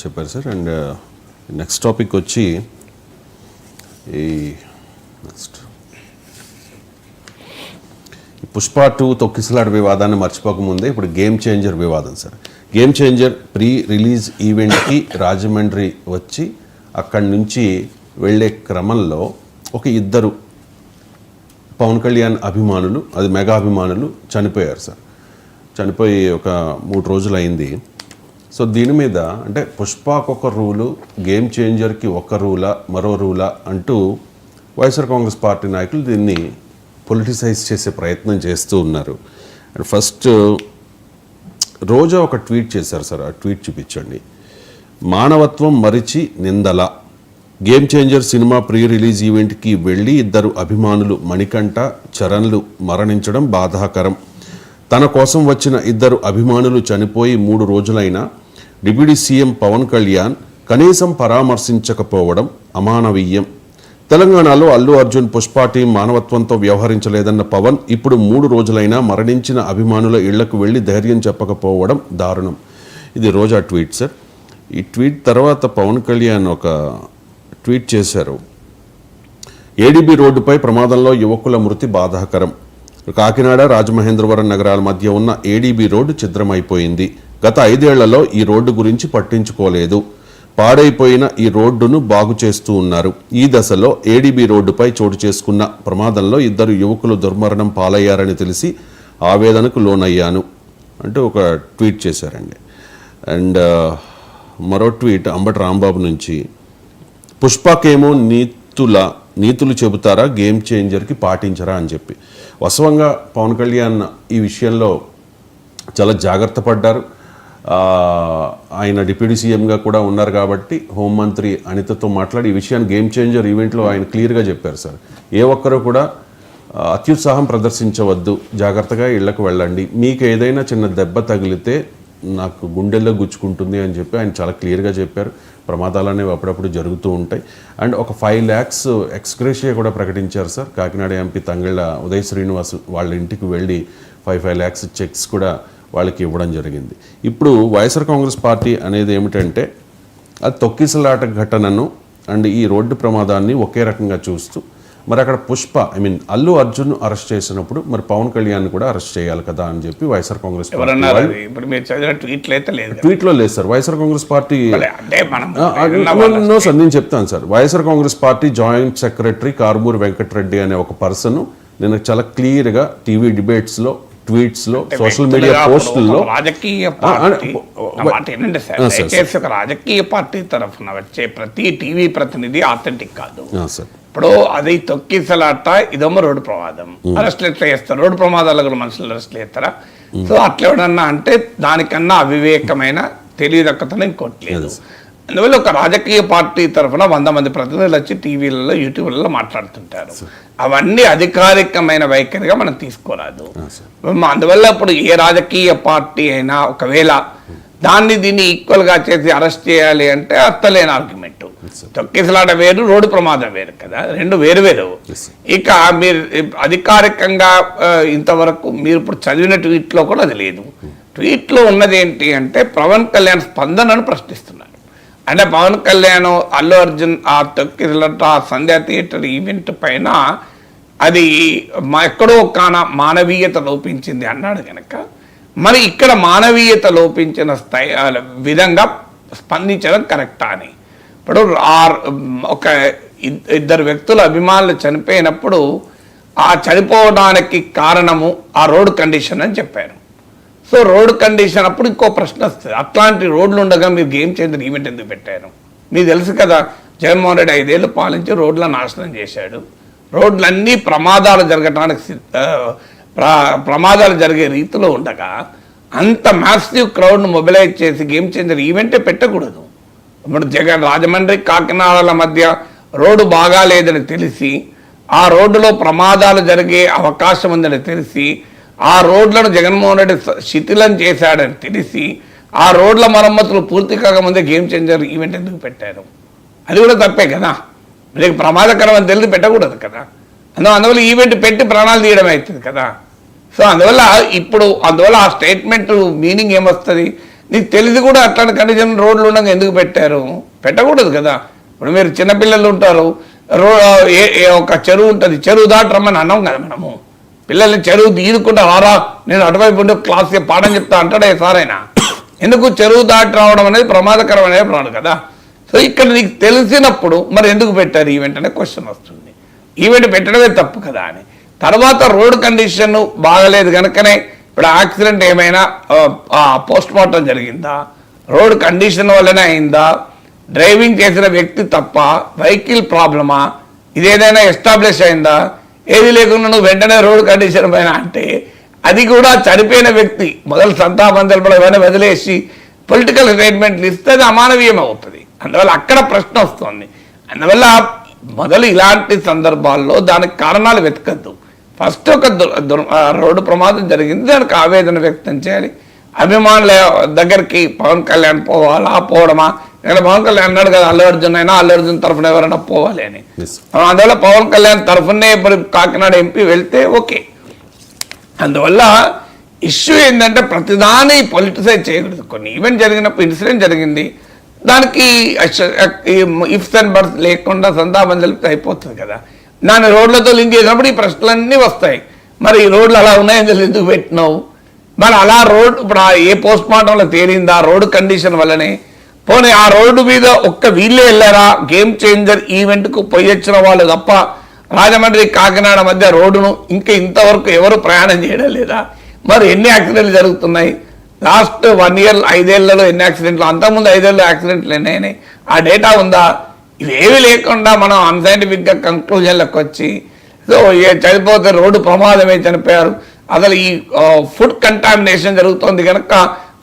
చెప్పారు sir. And next topic వచ్చి ఈ నెక్స్ట్ పుష్ప టూ తొక్కిసలాట వివాదాన్ని మర్చిపోకముందే ఇప్పుడు గేమ్ చేంజర్ వివాదం sir. Game changer pre release ఈవెంట్కి రాజమండ్రి వచ్చి అక్కడి నుంచి వెళ్ళే క్రమంలో ఒక ఇద్దరు పవన్ కళ్యాణ్ అభిమానులు అది మెగా అభిమానులు చనిపోయారు సార్. చనిపోయి ఒక మూడు రోజులు అయింది సో దీని మీద అంటే పుష్పాకు ఒక రూలు గేమ్ చేంజర్కి ఒక రూలా మరో రూలా అంటూ వైఎస్ఆర్ కాంగ్రెస్ పార్టీ నాయకులు దీన్ని పొలిటిసైజ్ చేసే ప్రయత్నం చేస్తూ ఉన్నారు. అండ్ ఫస్ట్ రోజా ఒక ట్వీట్ చేశారు సార్ ఆ ట్వీట్ చూపించండి. మానవత్వం మరిచి నిందల. Game changer cinema pre release ఈవెంట్కి వెళ్ళి ఇద్దరు అభిమానులు మణికంఠ చరణ్లు మరణించడం బాధాకరం. తన కోసం వచ్చిన ఇద్దరు అభిమానులు చనిపోయి మూడు రోజులైనా డిప్యూటీ సీఎం పవన్ కళ్యాణ్ కనీసం పరామర్శించకపోవడం అమానవీయం. తెలంగాణలో అల్లు అర్జున్ పుష్ప టీం మానవత్వంతో వ్యవహరించలేదన్న పవన్ ఇప్పుడు మూడు రోజులైనా మరణించిన అభిమానుల ఇళ్ళకు వెళ్ళి ధైర్యం చెప్పకపోవడం దారుణం. ఇది రోజా ట్వీట్ సార్. ఈ ట్వీట్ తర్వాత పవన్ కళ్యాణ్ ఒక ట్వీట్ చేశారు. ఏడీబీ రోడ్డుపై ప్రమాదంలో యువకుల మృతి బాధాకరం. కాకినాడ రాజమహేంద్రవరం నగరాల మధ్య ఉన్న ఏడీబీ రోడ్డు ఛిద్రమైపోయింది. గత ఐదేళ్ళలో ఈ రోడ్డు గురించి పట్టించుకోలేదు. పాడైపోయిన ఈ రోడ్డును బాగు చేస్తూ ఉన్నారు. ఈ దశలో ఏడీబీ రోడ్డుపై చోటు చేసుకున్న ప్రమాదంలో ఇద్దరు యువకులు దుర్మరణం పాలయ్యారని తెలిసి ఆవేదనకు లోనయ్యాను అంటూ ఒక ట్వీట్ చేశారండి. అండ్ మరో ట్వీట్ అంబటి రాంబాబు నుంచి. పుష్పకేమో నీతుల నీతులు చెబుతారా గేమ్ చేంజర్కి పాటించరా అని చెప్పి. వాస్తవంగా పవన్ కళ్యాణ్ ఈ విషయంలో చాలా జాగ్రత్త పడ్డారు. ఆయన డిప్యూటీ సీఎంగా కూడా ఉన్నారు కాబట్టి హోంమంత్రి అనితతో మాట్లాడి ఈ విషయాన్ని గేమ్ చేంజర్ ఈవెంట్లో ఆయన క్లియర్గా చెప్పారు సార్. ఏ ఒక్కరూ కూడా అత్యుత్సాహం ప్రదర్శించవద్దు. జాగ్రత్తగా ఇళ్ళకు వెళ్ళండి. మీకు ఏదైనా చిన్న దెబ్బ తగిలితే నాకు గుండెల్లో గుచ్చుకుంటుంది అని చెప్పి ఆయన చాలా క్లియర్గా చెప్పారు. ప్రమాదాలు అనేవి అప్పుడప్పుడు జరుగుతూ ఉంటాయి. అండ్ ఒక ఫైవ్ ల్యాక్స్ ఎక్స్గ్రేషియా కూడా ప్రకటించారు సార్. కాకినాడ ఎంపీ తంగళ్ళ ఉదయ్ శ్రీనివాస్ వాళ్ళ ఇంటికి వెళ్ళి ఫైవ్ ఫైవ్ ల్యాక్స్ చెక్స్ కూడా వాళ్ళకి ఇవ్వడం జరిగింది. ఇప్పుడు వైఎస్ఆర్ కాంగ్రెస్ పార్టీ అనేది ఏమిటంటే అది తొక్కిసలాట ఘటనను అండ్ ఈ రోడ్డు ప్రమాదాన్ని ఒకే రకంగా చూస్తూ మరి అక్కడ Pushpa I mean Allu Arjun arrest చేసినప్పుడు మరి పవన్ కళ్యాణ్ కూడా అరెస్ట్ చేయాలి కదా అని చెప్పి వైఎస్ఆర్ కాంగ్రెస్ ఇప్పుడు మీరు చదివిన ట్వీట్లు అయితే లేదు. ట్వీట్లో లేదు sir. YSR Congress party no sir నేను చెప్తాను sir. YSR Congress party joint secretary Karumuri Venkatareddy అనే ఒక పర్సన్ నేను చాలా క్లియర్గా టీవీ డిబేట్స్లో ట్వీట్స్లో సోషల్ మీడియా పోస్టుల్లో రాజకీయ పార్టీ ఏంటంటే సార్ దయచేసి ఒక రాజకీయ పార్టీ తరఫున వచ్చే ప్రతి టీవీ ప్రతినిధి ఆథెంటిక్ కాదు. ఇప్పుడు అది తొక్కిసలాట ఇదేమో రోడ్డు ప్రమాదం. అరెస్ట్లు ఎట్లా చేస్తారు? రోడ్డు ప్రమాదాలు కూడా మనుషులు అరెస్ట్లు చేస్తారా? సో అట్లా ఎవడన్నా అంటే దానికన్నా అవివేకమైన తెలియదక్కతనం ఇంకోటి లేదు. అందువల్ల ఒక రాజకీయ పార్టీ తరఫున వంద మంది ప్రతినిధులు వచ్చి టీవీలలో యూట్యూబ్లలో మాట్లాడుతుంటారు. అవన్నీ అధికారికమైన వైఖరిగా మనం తీసుకోరాదు. మ- అందువల్ల ఇప్పుడు ఏ రాజకీయ పార్టీ అయినా ఒకవేళ దాన్ని దీన్ని ఈక్వల్గా చేసి అరెస్ట్ చేయాలి అంటే అత్తలేని ఆర్గ్యుమెంట్. తొక్కిసలాట వేరు రోడ్డు ప్రమాదం వేరు కదా. రెండు వేరు వేరు. ఇక మీరు అధికారికంగా ఇంతవరకు మీరు ఇప్పుడు చదివిన ట్వీట్లో కూడా అది లేదు. ట్వీట్లో ఉన్నది ఏంటి అంటే పవన్ కళ్యాణ్ స్పందనను ప్రశ్నిస్తున్నారు. అంటే పవన్ కళ్యాణ్ అల్లు అర్జున్ ఆ తొక్కిసలాట సంధ్యా థియేటర్ ఈవెంట్ పైన అది మా ఎక్కడో కాన మానవీయత లోపించింది అన్నాడు కనుక మరి ఇక్కడ మానవీయత లోపించిన స్థాయి విధంగా స్పందించడం కరెక్టా అని. ఇప్పుడు ఆ ఒక ఇద్దరు వ్యక్తుల అభిమానులు చనిపోయినప్పుడు ఆ చనిపోవడానికి కారణము ఆ రోడ్ కండిషన్ అని చెప్పారు. సో రోడ్ కండిషన్ అప్పుడు ఇంకో ప్రశ్న వస్తుంది. అట్లాంటి రోడ్లు ఉండగా మీరు గేమ్ చేంజర్ ఈవెంట్ ఎందుకు పెట్టారు? మీకు తెలుసు కదా జగన్మోహన్ రెడ్డి ఐదేళ్ళు పాలించి రోడ్ల నాశనం చేశాడు. రోడ్లన్నీ ప్రమాదాలు జరగటానికి ప్రమాదాలు జరిగే రీతిలో ఉండగా అంత మ్యాసివ్ క్రౌడ్ను మొబిలైజ్ చేసి గేమ్ చేంజర్ ఈవెంటే పెట్టకూడదు. ఇప్పుడు జగన్ రాజమండ్రి కాకినాడల మధ్య రోడ్డు బాగాలేదని తెలిసి ఆ రోడ్డులో ప్రమాదాలు జరిగే అవకాశం ఉందని తెలిసి ఆ రోడ్లను జగన్మోహన్ రెడ్డి శిథిలం చేశాడని తెలిసి ఆ రోడ్ల మరమ్మతులు పూర్తి కాకముందే గేమ్ చేంజర్ ఈవెంట్ ఎందుకు పెట్టారు? అది కూడా తప్పే కదా? మీకు ప్రమాదకరం అని తెలిసి పెట్టకూడదు కదా? అందులో అందువల్ల ఈవెంట్ పెట్టి ప్రాణాలు తీయడం అవుతుంది కదా? సో అందువల్ల ఇప్పుడు అందువల్ల ఆ స్టేట్మెంట్ మీనింగ్ ఏమొస్తుంది? నీకు తెలిసి కూడా అట్లాంటి కండిషన్ రోడ్లు ఉండగా ఎందుకు పెట్టారు? పెట్టకూడదు కదా? ఇప్పుడు మీరు చిన్నపిల్లలు ఉంటారు రో ఏ- ఒక చెరువు ఉంటుంది చెరువు దాటరమ్మని అన్నాం కదా మనము. పిల్లల్ని చెరువు తీయకుండా రారా నేను అటువైపు ఉండే క్లాస్ పాఠం చెప్తా అంటాడే సారైనా? ఎందుకు చెరువు దాటి రావడం అనేది ప్రమాదకరమైన ప్రాణం కదా? సో ఇక్కడ నీకు తెలిసినప్పుడు మరి ఎందుకు పెట్టారు ఈవెంట్ అనే క్వశ్చన్ వస్తుంది. ఈవెంట్ పెట్టడమే తప్పు కదా అని. తర్వాత రోడ్ కండిషన్ బాగలేదు కనుకనే ఇప్పుడు యాక్సిడెంట్ ఏమైనా పోస్ట్ మార్టం జరిగిందా? రోడ్ కండిషన్ వల్లనే అయిందా? డ్రైవింగ్ చేసిన వ్యక్తి తప్ప వెహికల్ ప్రాబ్లమా ఇదేదైనా ఎస్టాబ్లిష్ అయిందా? ఏది లేకుండా నువ్వు వెంటనే రోడ్ కండిషన్ పైన అంటే అది కూడా చనిపోయిన వ్యక్తి మొదలు సంతాపం తెలపడం వదిలేసి పొలిటికల్ స్టేట్మెంట్లు ఇస్తే అది అమానవీయం అవుతుంది. అందువల్ల అక్కడ ప్రశ్న వస్తుంది. అందువల్ల మొదలు ఇలాంటి సందర్భాల్లో దానికి కారణాలు వెతకద్దు. ఫస్ట్ ఒక దుర్- రోడ్డు ప్రమాదం జరిగింది దానికి ఆవేదన వ్యక్తం చేయాలి. అభిమానుల దగ్గరికి పవన్ కళ్యాణ్ పోవాలా పోవడమా? ఇక్కడ పవన్ కళ్యాణ్ అన్నాడు కదా అల్లు అర్జున్ అయినా అల్లు అర్జున్ తరఫున ఎవరైనా పోవాలి అని. అందువల్ల పవన్ కళ్యాణ్ తరఫునే ఇప్పుడు కాకినాడ ఎంపీ వెళ్తే ఓకే. అందువల్ల ఇష్యూ ఏంటంటే ప్రతిదాని పొలిటిసైజ్ చేయకూడదు. కొన్ని ఈవెంట్ జరిగినప్పుడు ఇన్సిడెంట్ జరిగింది దానికి ఇఫ్స్ అండ్ బర్త్ లేకుండా సంతాపం తెలిపితే అయిపోతుంది కదా. దాన్ని రోడ్లతో లింక్ చేసినప్పుడు ఈ ప్రశ్నలన్నీ వస్తాయి. మరి ఈ రోడ్లు అలా ఉన్నాయని తెలిసి ఎందుకు పెట్టినావు? మరి అలా రోడ్ ఇప్పుడు ఏ పోస్ట్ మార్టంలో తేలిందా? రోడ్డు కండిషన్ వల్లనే పోనీ ఆ రోడ్డు మీద ఒక్క వీళ్ళే వెళ్ళారా? గేమ్ చేంజర్ ఈవెంట్కు పోయి వచ్చిన వాళ్ళు తప్ప రాజమండ్రి కాకినాడ మధ్య రోడ్డును ఇంకా ఇంతవరకు ఎవరు ప్రయాణం చేయడం లేదా? మరి ఎన్ని యాక్సిడెంట్లు జరుగుతున్నాయి? లాస్ట్ వన్ ఇయర్ ఐదేళ్ళలో ఎన్ని యాక్సిడెంట్లు అంతకుముందు ఐదేళ్ళు యాక్సిడెంట్లు ఎన్ని ఆ డేటా ఉందా? ఇవేవి లేకుండా మనం అన్సైంటిఫిక్గా కంక్లూజన్లకు వచ్చి సో చనిపోతే రోడ్డు ప్రమాదమే చనిపోయారు. అసలు ఈ ఫుడ్ కంటామినేషన్ జరుగుతోంది కనుక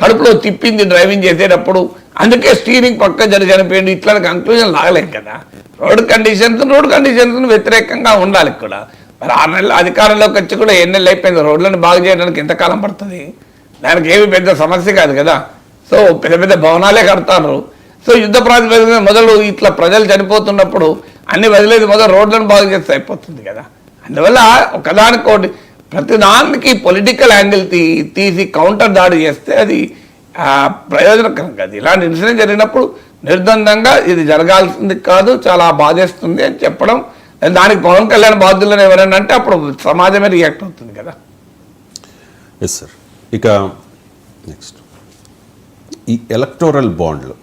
కడుపులో తిప్పింది డ్రైవింగ్ చేసేటప్పుడు అందుకే స్టీరింగ్ పక్క జరి చనిపోయింది ఇట్లా కంక్లూజన్ లాగలేం కదా. రోడ్ కండిషన్స్ రోడ్ కండిషన్స్ వ్యతిరేకంగా ఉండాలి కూడా. మరి ఆరు నెలలు అధికారంలోకి వచ్చి కూడా ఎన్ని నెలలు అయిపోయింది. రోడ్లను బాగు చేయడానికి ఎంతకాలం పడుతుంది? దానికి ఏమి పెద్ద సమస్య కాదు కదా. సో పెద్ద పెద్ద భవనాలే కడతారు. సో యుద్ధ ప్రాతిపదికన మొదలు ఇట్లా ప్రజలు చనిపోతున్నప్పుడు అన్ని వదిలేదు మొదలు రోడ్లను బాగు చేస్తే అయిపోతుంది కదా. అందువల్ల ఒకదానికోటి ప్రతిదానికి పొలిటికల్ యాంగిల్ తీ తీసి కౌంటర్ దాడి చేస్తే అది ప్రయోజనకరం కాదు. ఇలాంటి ఇన్సిడెంట్ జరిగినప్పుడు నిర్బంధంగా ఇది జరగాల్సింది కాదు చాలా బాధేస్తుంది అని చెప్పడం. దానికి పవన్ కళ్యాణ్ బాధ్యులను ఎవరైనా అంటే అప్పుడు సమాజమే రియాక్ట్ అవుతుంది కదా. ఎస్ సార్ ఇక నెక్స్ట్ ఈ ఎలక్టోరల్ బాండ్లు.